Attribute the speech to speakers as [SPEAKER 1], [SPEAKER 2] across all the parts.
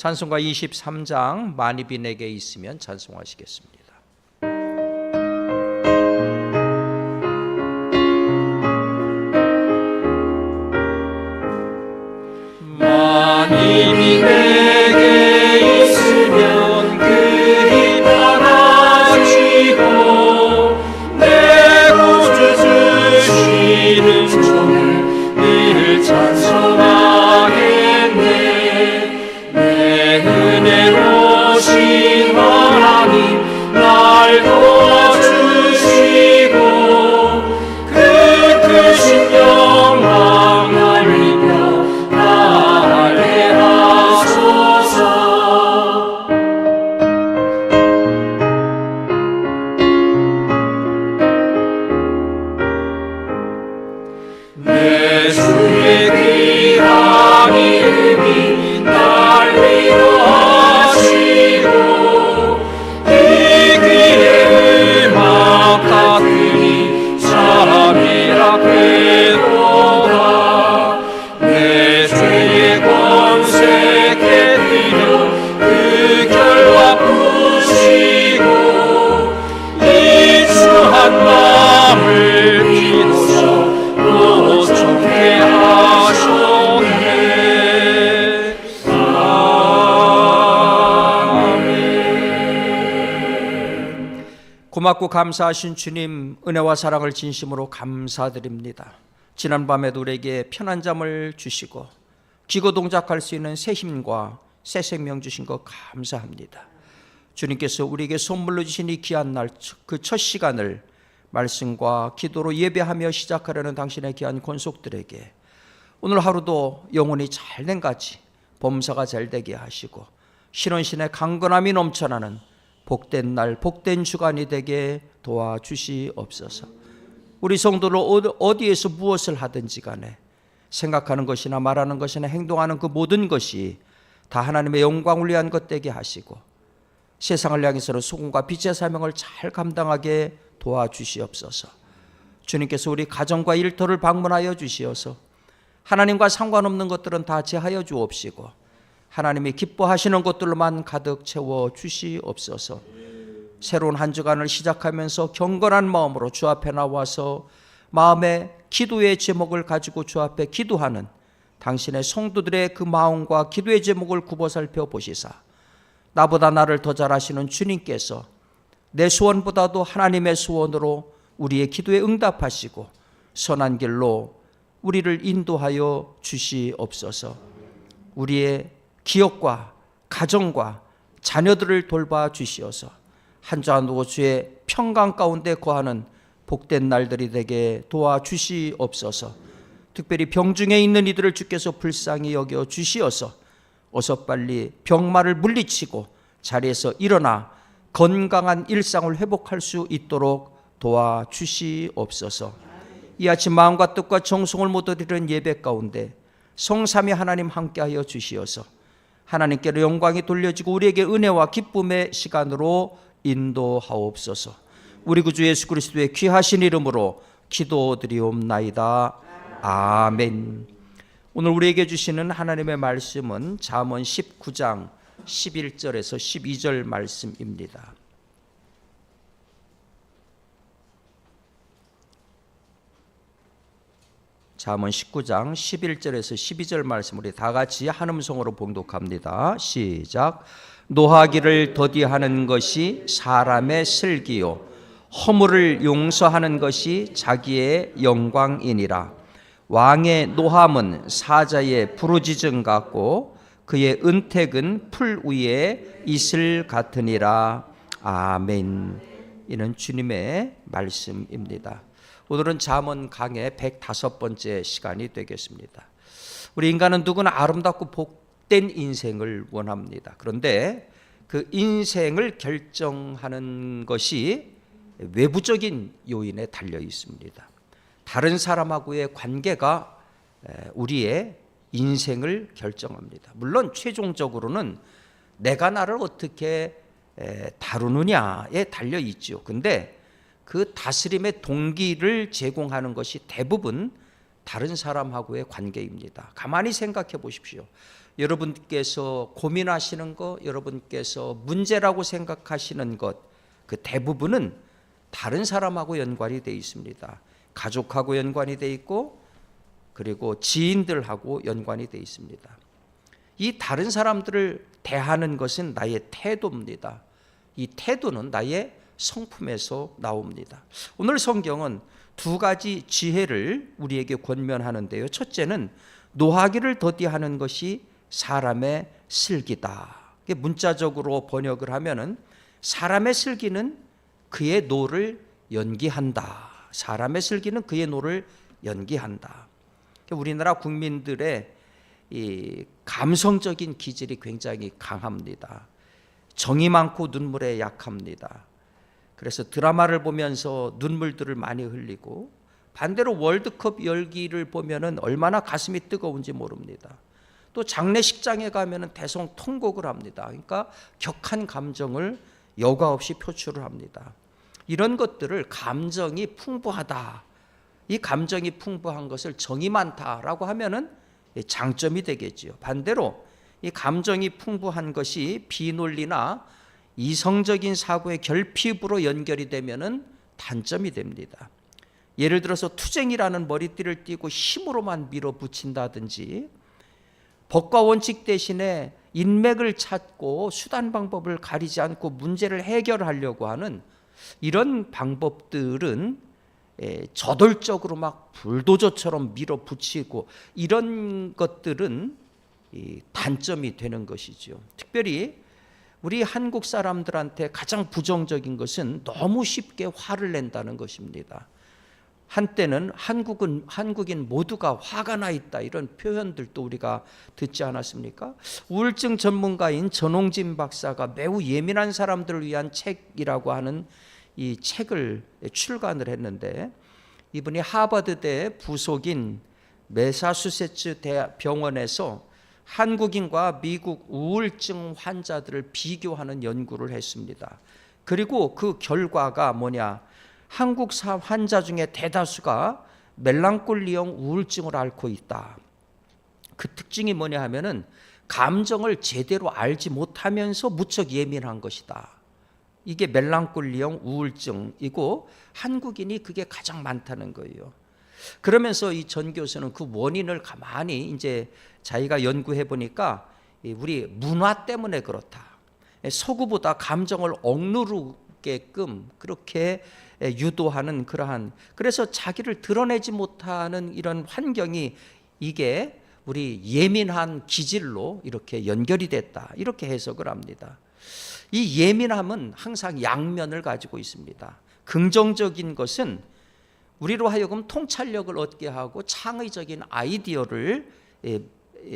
[SPEAKER 1] 찬송가 23장 만이빈에게 있으면 찬송하시겠습니다. 고맙고 감사하신 주님 은혜와 사랑을 진심으로 감사드립니다. 지난 밤에도 우리에게 편한 잠을 주시고 기고 동작할 수 있는 새 힘과 새 생명 주신 것 감사합니다. 주님께서 우리에게 선물로 주신 이 귀한 날 그 첫 시간을 말씀과 기도로 예배하며 시작하려는 당신의 귀한 권속들에게 오늘 하루도 영혼이 잘된 같이 범사가 잘 되게 하시고 신원신의 강건함이 넘쳐나는 복된 날 복된 주간이 되게 도와주시옵소서. 우리 어디- 어디에서 무엇을 하든지 간에 생각하는 것이나 말하는 것이나 행동하는 그 모든 것이 다 하나님의 영광을 위한 것 되게 하시고 세상을 향해서는 소금과 빛의 사명을 잘 감당하게 도와주시옵소서. 주님께서 우리 가정과 일터를 방문하여 주시어서 하나님과 상관없는 것들은 다 제하여 주옵시고 하나님이 기뻐하시는 것들로만 가득 채워 주시옵소서. 새로운 한 주간을 시작하면서 경건한 마음으로 주 앞에 나와서 마음의 기도의 제목을 가지고 주 앞에 기도하는 당신의 성도들의 그 마음과 기도의 제목을 굽어 살펴 보시사 나보다 나를 더 잘하시는 주님께서 내 소원보다도 하나님의 소원으로 우리의 기도에 응답하시고 선한 길로 우리를 인도하여 주시옵소서. 우리의 기업과 가정과 자녀들을 돌봐 주시어서 한주 주의 평강 가운데 거하는 복된 날들이 되게 도와 주시옵소서. 특별히 병중에 있는 이들을 주께서 불쌍히 여겨 주시어서 어서 빨리 병마를 물리치고 자리에서 일어나 건강한 일상을 회복할 수 있도록 도와 주시옵소서. 이 아침 마음과 뜻과 정성을 모두 드리는 예배 가운데 성삼위 하나님 함께하여 주시어서 하나님께로 영광이 돌려지고 우리에게 은혜와 기쁨의 시간으로 인도하옵소서. 우리 구주 예수 그리스도의 귀하신 이름으로 기도드리옵나이다. 아멘. 오늘 우리에게 주시는 하나님의 말씀은 잠언 19장 11절에서 12절 말씀입니다. 잠언 19장 11절에서 12절 말씀 우리 다 같이 한 음성으로 봉독합니다. 시작. 노하기를 더디하는 것이 사람의 슬기요 허물을 용서하는 것이 자기의 영광이니라. 왕의 노함은 사자의 부르짖음 같고 그의 은택은 풀 위에 이슬 같으니라. 아멘. 이는 주님의 말씀입니다. 오늘은 잠언 강의 105번째 시간이 되겠습니다. 우리 인간은 누구나 아름답고 복된 인생을 원합니다. 그런데 그 인생을 결정하는 것이 외부적인 요인에 달려 있습니다. 다른 사람하고의 관계가 우리의 인생을 결정합니다. 물론 최종적으로는 내가 나를 어떻게 다루느냐에 달려 있죠. 근데 그 다스림의 동기를 제공하는 것이 대부분 다른 사람하고의 관계입니다. 가만히 생각해 보십시오. 여러분께서 고민하시는 것, 여러분께서 문제라고 생각하시는 것, 그 대부분은 다른 사람하고 연관이 되어 있습니다. 가족하고 연관이 되어 있고, 그리고 지인들하고 연관이 되어 있습니다. 이 다른 사람들을 대하는 것은 나의 태도입니다. 이 태도는 나의 성품에서 나옵니다. 오늘 성경은 두 가지 지혜를 우리에게 권면하는데요. 첫째는 노하기를 더디하는 것이 사람의 슬기다. 문자적으로 번역을 하면은 사람의 슬기는 그의 노를 연기한다. 사람의 슬기는 그의 노를 연기한다. 우리나라 국민들의 이 감성적인 기질이 굉장히 강합니다. 정이 많고 눈물에 약합니다. 그래서 드라마를 보면서 눈물들을 많이 흘리고 반대로 월드컵 열기를 보면은 얼마나 가슴이 뜨거운지 모릅니다. 또 장례식장에 가면은 대성 통곡을 합니다. 그러니까 격한 감정을 여과 없이 표출을 합니다. 이런 것들을 감정이 풍부하다. 이 감정이 풍부한 것을 정이 많다라고 하면은 장점이 되겠지요. 반대로 이 감정이 풍부한 것이 비논리나 이성적인 사고의 결핍으로 연결이 되면은 단점이 됩니다. 예를 들어서 투쟁이라는 머리띠를 띠고 힘으로만 밀어붙인다든지 법과 원칙 대신에 인맥을 찾고 수단 방법을 가리지 않고 문제를 해결하려고 하는 이런 방법들은 저돌적으로 막 불도저처럼 밀어붙이고 이런 것들은 단점이 되는 것이죠. 특별히 우리 한국 사람들한테 가장 부정적인 것은 너무 쉽게 화를 낸다는 것입니다. 한때는 한국은 한국인 모두가 화가 나 있다 이런 표현들도 우리가 듣지 않았습니까? 우울증 전문가인 전홍진 박사가 매우 예민한 사람들을 위한 책이라고 하는 이 책을 출간을 했는데 이분이 하버드대 부속인 메사추세츠 병원에서 한국인과 미국 우울증 환자들을 비교하는 연구를 했습니다. 그리고 그 결과가 뭐냐? 한국 사 환자 중에 대다수가 멜랑콜리형 우울증을 앓고 있다. 그 특징이 뭐냐 하면은 감정을 제대로 알지 못하면서 무척 예민한 것이다. 이게 멜랑콜리형 우울증이고 한국인이 그게 가장 많다는 거예요. 그러면서 이 전 교수는 그 원인을 가만히 이제 자기가 연구해 보니까 우리 문화 때문에 그렇다. 서구보다 감정을 억누르게끔 그렇게 유도하는 그러한 그래서 자기를 드러내지 못하는 이런 환경이 이게 우리 예민한 기질로 이렇게 연결이 됐다. 이렇게 해석을 합니다. 이 예민함은 항상 양면을 가지고 있습니다. 긍정적인 것은 우리로 하여금 통찰력을 얻게 하고 창의적인 아이디어를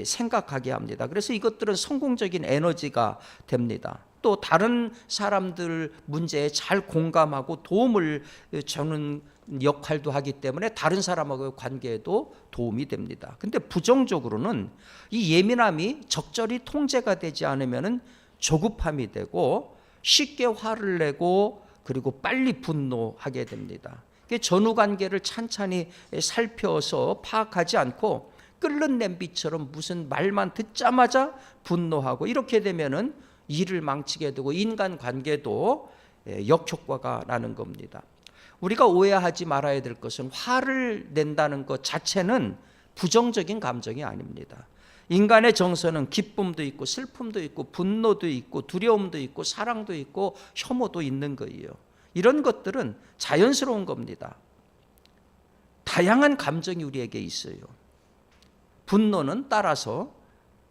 [SPEAKER 1] 생각하게 합니다. 그래서 이것들은 성공적인 에너지가 됩니다. 또 다른 사람들 문제에 잘 공감하고 도움을 주는 역할도 하기 때문에 다른 사람하고의 관계에도 도움이 됩니다. 근데 부정적으로는 이 예민함이 적절히 통제가 되지 않으면은 조급함이 되고 쉽게 화를 내고 그리고 빨리 분노하게 됩니다. 전후 관계를 찬찬히 살펴서 파악하지 않고 끓는 냄비처럼 무슨 말만 듣자마자 분노하고 이렇게 되면은 일을 망치게 되고 인간 관계도 역효과가 나는 겁니다. 우리가 오해하지 말아야 될 것은 화를 낸다는 것 자체는 부정적인 감정이 아닙니다. 인간의 정서는 기쁨도 있고 슬픔도 있고 분노도 있고 두려움도 있고 사랑도 있고 혐오도 있는 거예요. 이런 것들은 자연스러운 겁니다. 다양한 감정이 우리에게 있어요. 분노는 따라서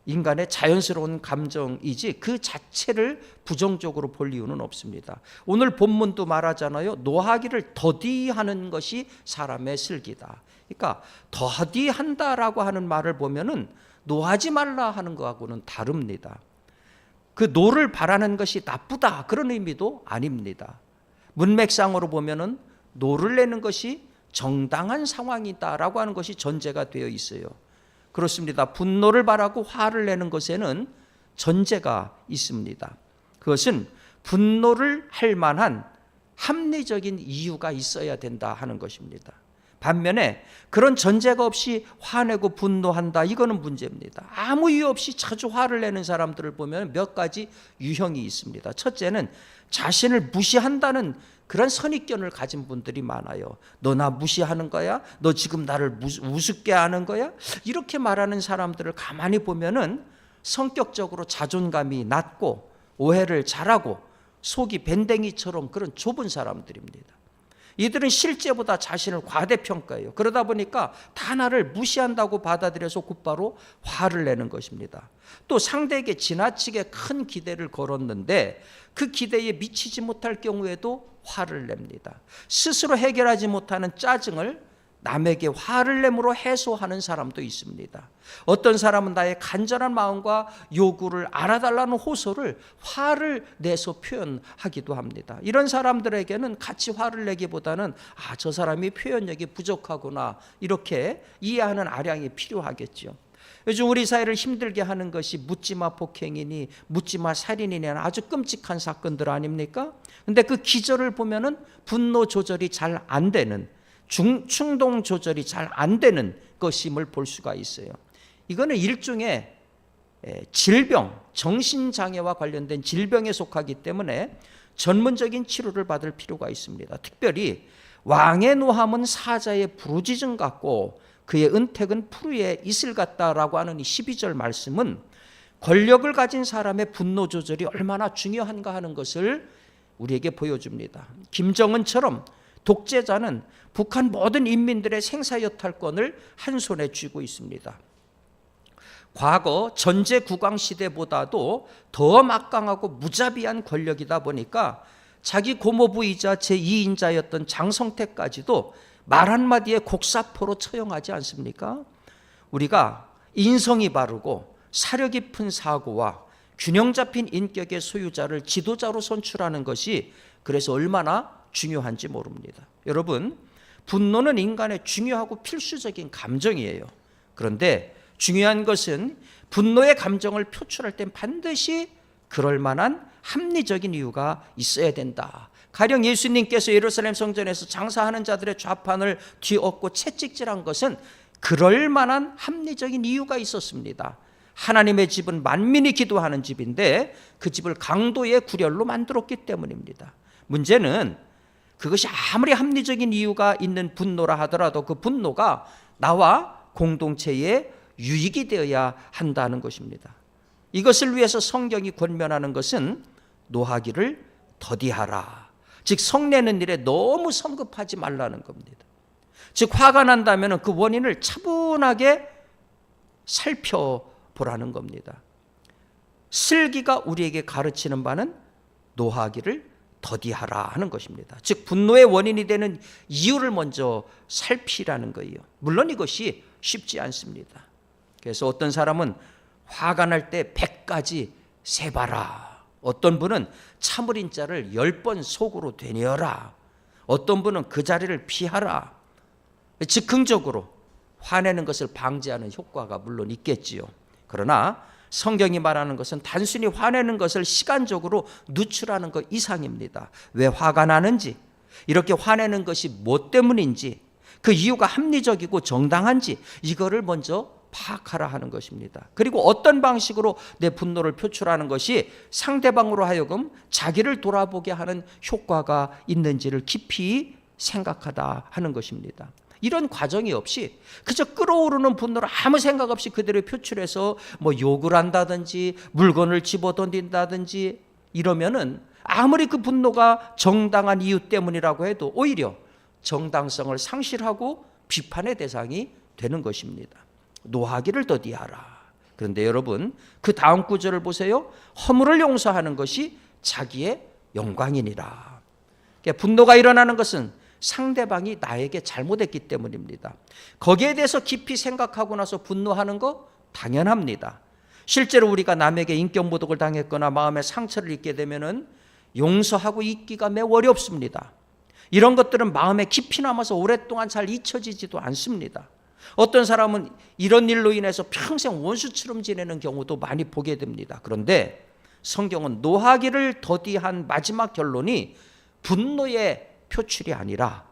[SPEAKER 1] 인간의 자연스러운 감정이지 그 자체를 부정적으로 볼 이유는 없습니다. 오늘 본문도 말하잖아요. 노하기를 더디하는 것이 사람의 슬기다. 그러니까 더디한다라고 하는 말을 보면은 노하지 말라 하는 것하고는 다릅니다. 그 노를 바라는 것이 나쁘다 그런 의미도 아닙니다. 문맥상으로 보면은 노를 내는 것이 정당한 상황이다라고 하는 것이 전제가 되어 있어요. 그렇습니다. 분노를 바라고 화를 내는 것에는 전제가 있습니다. 그것은 분노를 할 만한 합리적인 이유가 있어야 된다 하는 것입니다. 반면에 그런 전제가 없이 화내고 분노한다 이거는 문제입니다. 아무 이유 없이 자주 화를 내는 사람들을 보면 몇 가지 유형이 있습니다. 첫째는 자신을 무시한다는 그런 선입견을 가진 분들이 많아요. 너 나 무시하는 거야? 너 지금 나를 우습게 하는 거야? 이렇게 말하는 사람들을 가만히 보면은 성격적으로 자존감이 낮고 오해를 잘하고 속이 밴댕이처럼 그런 좁은 사람들입니다. 이들은 실제보다 자신을 과대평가해요. 그러다 보니까 다 나를 무시한다고 받아들여서 곧바로 화를 내는 것입니다. 또 상대에게 지나치게 큰 기대를 걸었는데 그 기대에 미치지 못할 경우에도 화를 냅니다. 스스로 해결하지 못하는 짜증을 남에게 화를 내므로 해소하는 사람도 있습니다. 어떤 사람은 나의 간절한 마음과 요구를 알아달라는 호소를 화를 내서 표현하기도 합니다. 이런 사람들에게는 같이 화를 내기보다는 아, 저 사람이 표현력이 부족하구나 이렇게 이해하는 아량이 필요하겠죠. 요즘 우리 사회를 힘들게 하는 것이 묻지마 폭행이니 묻지마 살인이니 아주 끔찍한 사건들 아닙니까? 근데 그 기절을 보면은 분노 조절이 잘 안 되는 중, 충동 조절이 잘 안 되는 것임을 볼 수가 있어요. 이거는 일종의 질병, 정신장애와 관련된 질병에 속하기 때문에 전문적인 치료를 받을 필요가 있습니다. 특별히 왕의 노함은 사자의 부르짖음 같고 그의 은택은 푸르의 이슬 같다라고 하는 이 12절 말씀은 권력을 가진 사람의 분노 조절이 얼마나 중요한가 하는 것을 우리에게 보여줍니다. 김정은처럼 독재자는 북한 모든 인민들의 생사여탈권을 한 손에 쥐고 있습니다. 과거 전제 국왕 시대보다도 더 막강하고 무자비한 권력이다 보니까 자기 고모부이자 제2인자였던 장성택까지도 말 한마디에 곡사포로 처형하지 않습니까? 우리가 인성이 바르고 사려 깊은 사고와 균형 잡힌 인격의 소유자를 지도자로 선출하는 것이 그래서 얼마나 중요한지 모릅니다. 여러분, 분노는 인간의 중요하고 필수적인 감정이에요. 그런데 중요한 것은 분노의 감정을 표출할 땐 반드시 그럴 만한 합리적인 이유가 있어야 된다. 가령 예수님께서 예루살렘 성전에서 장사하는 자들의 좌판을 뒤엎고 채찍질한 것은 그럴 만한 합리적인 이유가 있었습니다. 하나님의 집은 만민이 기도하는 집인데 그 집을 강도의 구렬로 만들었기 때문입니다. 문제는 그것이 아무리 합리적인 이유가 있는 분노라 하더라도 그 분노가 나와 공동체의 유익이 되어야 한다는 것입니다. 이것을 위해서 성경이 권면하는 것은 노하기를 더디하라. 즉 성내는 일에 너무 성급하지 말라는 겁니다. 즉 화가 난다면 그 원인을 차분하게 살펴보라는 겁니다. 슬기가 우리에게 가르치는 바는 노하기를 더디하라 하는 것입니다. 즉 분노의 원인이 되는 이유를 먼저 살피라는 거예요. 물론 이것이 쉽지 않습니다. 그래서 어떤 사람은 화가 날 때 100가지 세봐라. 어떤 분은 참을인 자를 열번 속으로 되뇌어라. 어떤 분은 그 자리를 피하라. 즉흥적으로 화내는 것을 방지하는 효과가 물론 있겠지요. 그러나 성경이 말하는 것은 단순히 화내는 것을 시간적으로 누출하는 것 이상입니다. 왜 화가 나는지, 이렇게 화내는 것이 뭐 때문인지, 그 이유가 합리적이고 정당한지, 이거를 먼저 파악하라 하는 것입니다. 그리고 어떤 방식으로 내 분노를 표출하는 것이 상대방으로 하여금 자기를 돌아보게 하는 효과가 있는지를 깊이 생각하다 하는 것입니다. 이런 과정이 없이 그저 끓어오르는 분노를 아무 생각 없이 그대로 표출해서 뭐 욕을 한다든지 물건을 집어던진다든지 이러면은 아무리 그 분노가 정당한 이유 때문이라고 해도 오히려 정당성을 상실하고 비판의 대상이 되는 것입니다. 노하기를 더디하라. 그런데 여러분 그 다음 구절을 보세요. 허물을 용서하는 것이 자기의 영광이니라. 그러니까 분노가 일어나는 것은 상대방이 나에게 잘못했기 때문입니다. 거기에 대해서 깊이 생각하고 나서 분노하는 거 당연합니다. 실제로 우리가 남에게 인격 모독을 당했거나 마음에 상처를 입게 되면은 용서하고 있기가 매우 어렵습니다. 이런 것들은 마음에 깊이 남아서 오랫동안 잘 잊혀지지도 않습니다. 어떤 사람은 이런 일로 인해서 평생 원수처럼 지내는 경우도 많이 보게 됩니다. 그런데 성경은 노하기를 더디한 마지막 결론이 분노의 표출이 아니라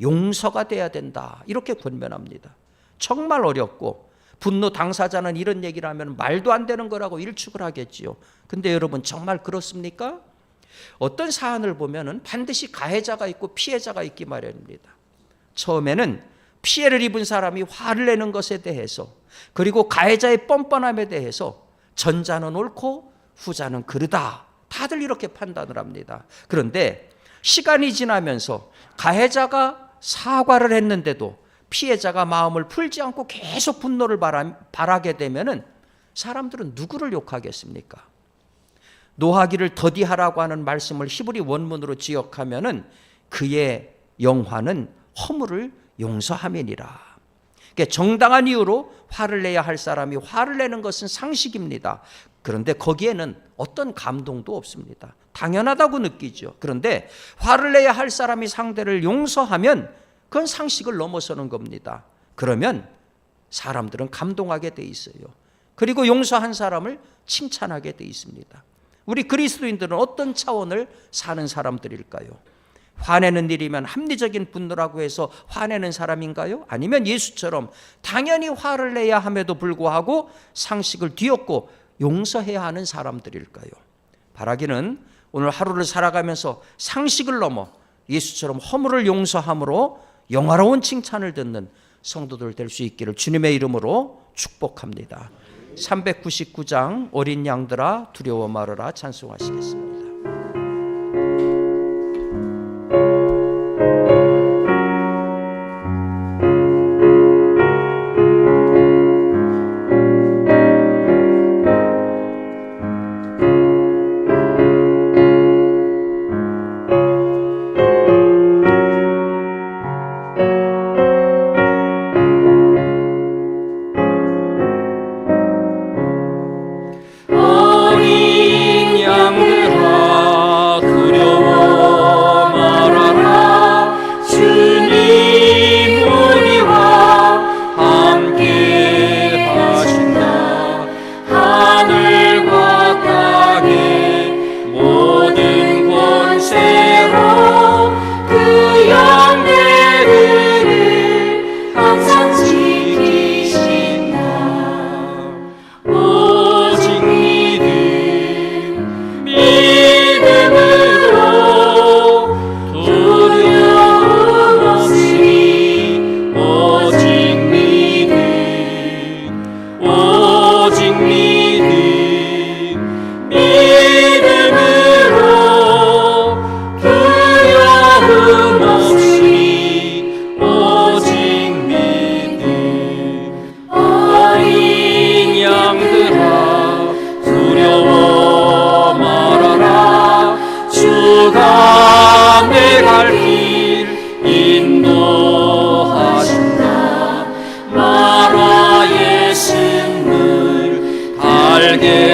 [SPEAKER 1] 용서가 돼야 된다. 이렇게 권면합니다. 정말 어렵고 분노 당사자는 이런 얘기를 하면 말도 안 되는 거라고 일축을 하겠지요. 근데 여러분 정말 그렇습니까? 어떤 사안을 보면은 반드시 가해자가 있고 피해자가 있기 마련입니다. 처음에는 피해를 입은 사람이 화를 내는 것에 대해서 그리고 가해자의 뻔뻔함에 대해서 전자는 옳고 후자는 그르다. 다들 이렇게 판단을 합니다. 그런데 시간이 지나면서 가해자가 사과를 했는데도 피해자가 마음을 풀지 않고 계속 분노를 바라, 바라게 되면은 사람들은 누구를 욕하겠습니까? 노하기를 더디하라고 하는 말씀을 히브리 원문으로 지역하면은 그의 영화는 허물을 용서함이니라. 그러니까 정당한 이유로 화를 내야 할 사람이 화를 내는 것은 상식입니다. 그런데 거기에는 어떤 감동도 없습니다. 당연하다고 느끼죠. 그런데 화를 내야 할 사람이 상대를 용서하면 그건 상식을 넘어서는 겁니다. 그러면 사람들은 감동하게 돼 있어요. 그리고 용서한 사람을 칭찬하게 돼 있습니다. 우리 그리스도인들은 어떤 차원을 사는 사람들일까요? 화내는 일이면 합리적인 분노라고 해서 화내는 사람인가요? 아니면 예수처럼 당연히 화를 내야 함에도 불구하고 상식을 뒤엎고 용서해야 하는 사람들일까요? 바라기는 오늘 하루를 살아가면서 상식을 넘어 예수처럼 허물을 용서함으로 영화로운 칭찬을 듣는 성도들 될 수 있기를 주님의 이름으로 축복합니다. 399장 어린 양들아 두려워 말아라 찬송하시겠습니다.
[SPEAKER 2] 달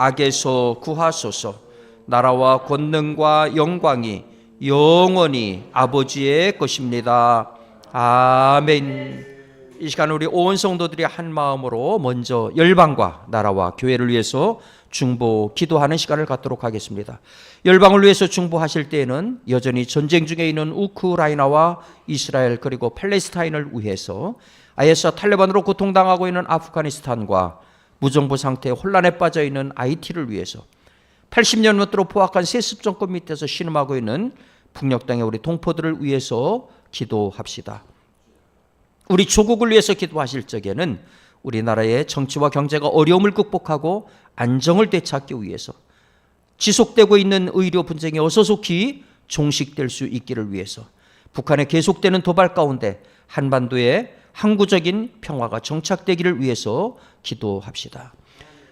[SPEAKER 1] 악에서 구하소서. 나라와 권능과 영광이 영원히 아버지의 것입니다. 아멘. 이 시간 우리 온 성도들이 한 마음으로 먼저 열방과 나라와 교회를 위해서 중보 기도하는 시간을 갖도록 하겠습니다. 열방을 위해서 중보하실 때에는 여전히 전쟁 중에 있는 우크라이나와 이스라엘 그리고 팔레스타인을 위해서 IS 탈레반으로 고통당하고 있는 아프가니스탄과 무정부 상태에 혼란에 빠져 있는 IT를 위해서 80년대로 포악한 세습 정권 밑에서 신음하고 있는 북녘 땅의 우리 동포들을 위해서 기도합시다. 우리 조국을 위해서 기도하실 적에는 우리나라의 정치와 경제가 어려움을 극복하고 안정을 되찾기 위해서 지속되고 있는 의료 분쟁이 어서속히 종식될 수 있기를 위해서 북한의 계속되는 도발 가운데 한반도에 항구적인 평화가 정착되기를 위해서 기도합시다.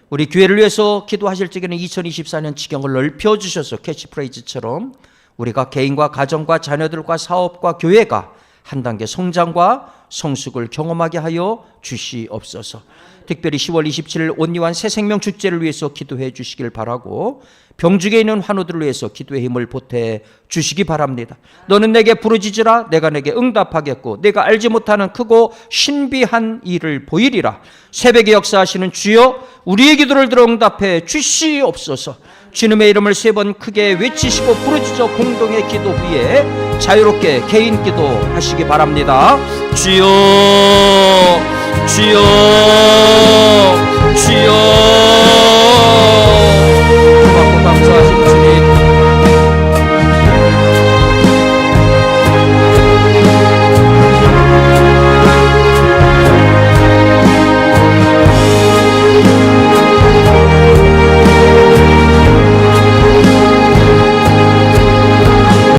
[SPEAKER 1] 우리 교회를 위해서 기도하실 적에는 2024년 지경을 넓혀 주셔서 캐치프레이즈처럼 우리가 개인과 가정과 자녀들과 사업과 교회가 한 단계 성장과 성숙을 경험하게 하여 주시옵소서. 특별히 10월 27일 온리완 새 생명 축제를 위해서 기도해 주시길 바라고 병중에 있는 환우들을 위해서 기도의 힘을 보태 주시기 바랍니다. 너는 내게 부르짖으라 내가 내게 응답하겠고 내가 알지 못하는 크고 신비한 일을 보이리라. 새벽에 역사하시는 주여 우리의 기도를 들어 응답해 주시옵소서. 주님의 이름을 세 번 크게 외치시고 부르짖어 공동의 기도 위에 자유롭게 개인 기도 하시기 바랍니다. 주여 주여 주여